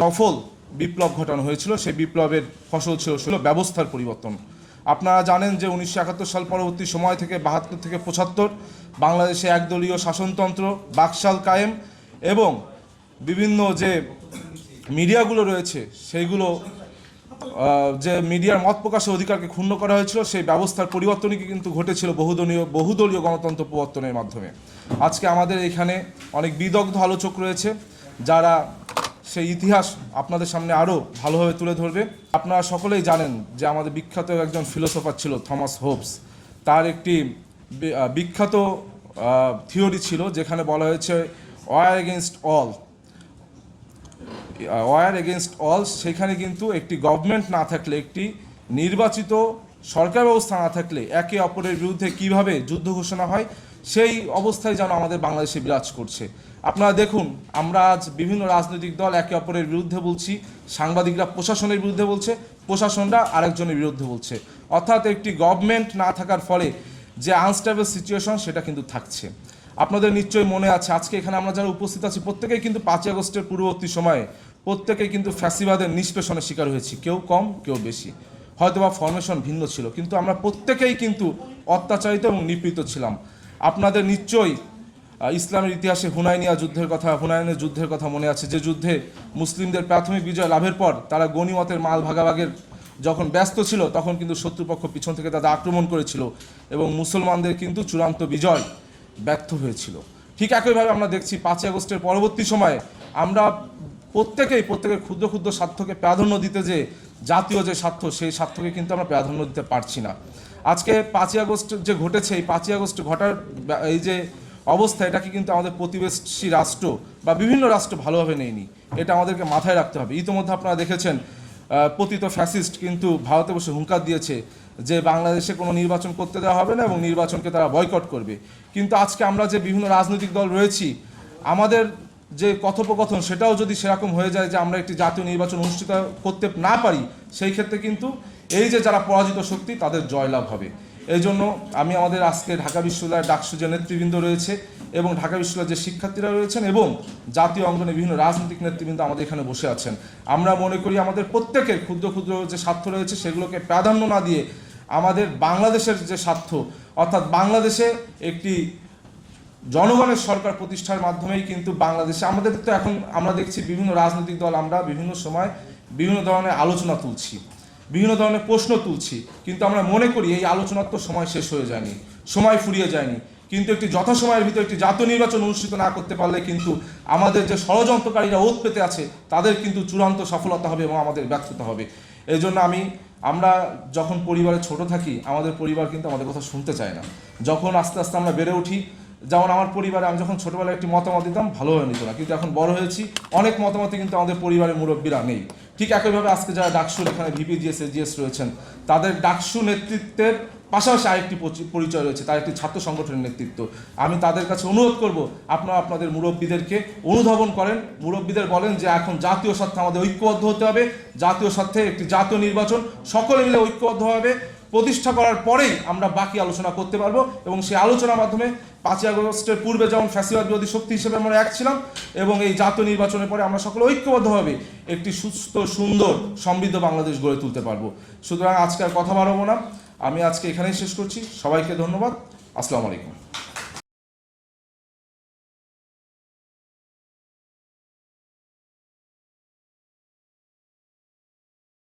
সফল বিপ্লব ঘটানো হয়েছিল, সেই বিপ্লবের ফসল ছিল ছিল ব্যবস্থার পরিবর্তন। আপনারা জানেন যে উনিশশো একাত্তর সাল পরবর্তী সময় থেকে বাহাত্তর থেকে পঁচাত্তর বাংলাদেশে একদলীয় শাসনতন্ত্র, বাকশাল কায়েম এবং বিভিন্ন যে মিডিয়াগুলো রয়েছে, সেইগুলো যে মিডিয়ার মত প্রকাশের অধিকারকে ক্ষুণ্ণ করা হয়েছিল, সেই ব্যবস্থার পরিবর্তনই কিন্তু ঘটেছিল বহুদলীয় বহুদলীয় গণতন্ত্র প্রবর্তনের মাধ্যমে। আজকে আমাদের এখানে অনেক বিদগ্ধ আলোচক রয়েছে, যারা সেই ইতিহাস আপনাদের সামনে আরও ভালোভাবে তুলে ধরবে। আপনারা সকলেই জানেন যে আমাদের বিখ্যাত একজন ফিলোসফার ছিল থমাস হোবস। তার একটি বিখ্যাত থিওরি ছিল যেখানে বলা হয়েছে war against all war against all সেখানে কিন্তু একটি গভর্নমেন্ট না থাকলে একটি নির্বাচিত সরকার ব্যবস্থা না থাকলে একে অপরের বিরুদ্ধে কীভাবে যুদ্ধ ঘোষণা হয়, সেই অবস্থায় যেন আমাদের বাংলাদেশে বিরাজ করছে। আপনারা দেখুন, আমরা আজ বিভিন্ন রাজনৈতিক দল একে অপরের বিরুদ্ধে বলছি, সাংবাদিকরা প্রশাসনের বিরুদ্ধে বলছে, প্রশাসনরা আরেকজনের বিরুদ্ধে বলছে। অর্থাৎ একটি গভর্নমেন্ট না থাকার ফলে যে আনস্টেবল সিচুয়েশন সেটা কিন্তু থাকছে। আপনাদের নিশ্চয়ই মনে আছে, আজকে এখানে আমরা যারা উপস্থিত আছি, প্রত্যেকেই কিন্তু পাঁচই আগস্টের পূর্ববর্তী সময়ে প্রত্যেকেই কিন্তু ফ্যাসিবাদের নিষ্পেষণের শিকার হয়েছি, কেউ কম, কেউ বেশি। হয়তোবা ফরমেশন ভিন্ন ছিল, কিন্তু আমরা প্রত্যেকেই কিন্তু অত্যাচারিত এবং নিপীড়িত ছিলাম। আপনাদের নিশ্চয়ই ইসলামের ইতিহাসে হুনাইনিয়া যুদ্ধের কথা, হুনাইনের যুদ্ধের কথা মনে আছে, যে যুদ্ধে মুসলিমদের প্রাথমিক বিজয় লাভের পর তারা গণিমতের মাল ভাগাভাগের যখন ব্যস্ত ছিল, তখন কিন্তু শত্রুপক্ষ পিছন থেকে তাদের আক্রমণ করেছিল এবং মুসলমানদের কিন্তু চূড়ান্ত বিজয় ব্যর্থ হয়েছিল। ঠিক একইভাবে আমরা দেখছি পাঁচই আগস্টের পরবর্তী সময়ে আমরা প্রত্যেকেই, প্রত্যেকের ক্ষুদ্র ক্ষুদ্র স্বার্থকে প্রাধান্য দিতে যে জাতীয় যে স্বার্থ, সেই স্বার্থকে কিন্তু আমরা প্রাধান্য দিতে পারছি না। আজকে পাঁচই আগস্ট যে ঘটেছে, এই পাঁচই আগস্ট ঘটার এই যে অবস্থা, এটাকে কিন্তু আমাদের প্রতিবেশী রাষ্ট্র বা বিভিন্ন রাষ্ট্র ভালোভাবে নেয়নি। এটা আমাদেরকে মাথায় রাখতে হবে। ইতিমধ্যে আপনারা দেখেছেন পতিত ফ্যাসিস্ট কিন্তু ভারতে বসে হুঙ্কার দিয়েছে যে বাংলাদেশে কোনো নির্বাচন করতে দেওয়া হবে না এবং নির্বাচনকে তারা বয়কট করবে। কিন্তু আজকে আমরা যে বিভিন্ন রাজনৈতিক দল রয়েছি, আমাদের যে কথোপকথন, সেটাও যদি সেরকম হয়ে যায় যে আমরা একটি জাতীয় নির্বাচন অনুষ্ঠিত করতে না পারি, সেই ক্ষেত্রে কিন্তু এই যে যারা পরাজিত শক্তি, তাদের জয়লাভ হবে। এই জন্য আমি আমাদের আজকে ঢাকা বিশ্ববিদ্যালয়ের ডাকসু যে নেতৃবৃন্দ রয়েছে এবং ঢাকা বিশ্ববিদ্যালয়ের যে শিক্ষার্থীরা রয়েছেন এবং জাতীয় অঙ্গনে বিভিন্ন রাজনৈতিক নেতৃবৃন্দ আমাদের এখানে বসে আছেন। আমরা মনে করি আমাদের প্রত্যেকের ক্ষুদ্র ক্ষুদ্র যে স্বার্থ রয়েছে, সেগুলোকে প্রাধান্য না দিয়ে আমাদের বাংলাদেশের যে স্বার্থ, অর্থাৎ বাংলাদেশে একটি জনগণের সরকার প্রতিষ্ঠার মাধ্যমেই কিন্তু বাংলাদেশে, আমাদের তো এখন আমরা দেখছি বিভিন্ন রাজনৈতিক দল, আমরা বিভিন্ন সময় বিভিন্ন ধরনের আলোচনা তুলছি, বিভিন্ন ধরনের প্রশ্ন তুলছি, কিন্তু আমরা মনে করি এই আলোচনার তো সময় শেষ হয়ে যায়নি, সময় ফুরিয়ে যায়নি। কিন্তু একটি যথাসময়ের ভিতরে একটি জাতীয় নির্বাচন অনুষ্ঠিত না করতে পারলে কিন্তু আমাদের যে ষড়যন্ত্রকারীরা ওত পেতে আছে, তাদের কিন্তু চূড়ান্ত সফলতা হবে এবং আমাদের ব্যর্থতা হবে। এই জন্য আমি, আমরা যখন পরিবারে ছোট থাকি, আমাদের পরিবার কিন্তু আমাদের কথা শুনতে চায় না। যখন আস্তে আস্তে আমরা বেড়ে উঠি যেমন আমার পরিবারে আমি যখন ছোটবেলায় একটি মতামত দিতাম ভালো হয়ে নিত না। কিন্তু এখন বড় হয়েছি, অনেক মতামতে কিন্তু আমাদের পরিবারের মুরব্বীরা নেই। ঠিক একইভাবে আজকে যারা ডাকসুর এখানে ভিপিজিএস এজিএস রয়েছেন, তাদের ডাকসু নেতৃত্বের পাশাপাশি আরেকটি পরিচয় রয়েছে, তার একটি ছাত্র সংগঠনের নেতৃত্ব। আমি তাদের কাছে অনুরোধ করব, আপনারা আপনাদের মুরব্বীদেরকে অনুধাবন করেন। মুরব্বীদের বলেন যে এখন জাতীয় স্বার্থে আমাদের ঐক্যবদ্ধ হতে হবে। জাতীয় স্বার্থে একটি জাতীয় নির্বাচন, সকলে মিলে ঐক্যবদ্ধভাবে প্রতিষ্ঠা করার পরেই আমরা বাকি আলোচনা করতে পারব এবং সেই আলোচনার মাধ্যমে পাঁচই আগস্টের পূর্বে যেমন ফ্যাসিবাদ বিরোধী শক্তি হিসেবে আমরা এক ছিলাম এবং এই জাতীয় নির্বাচনের পরে আমরা সকলে ঐক্যবদ্ধভাবে একটি সুস্থ, সুন্দর, সমৃদ্ধ বাংলাদেশ গড়ে তুলতে পারব। সুতরাং আজকে আর কথা বাড়াবো না। আমি আজকে এখানেই শেষ করছি। সবাইকে ধন্যবাদ। আসসালামু আলাইকুম।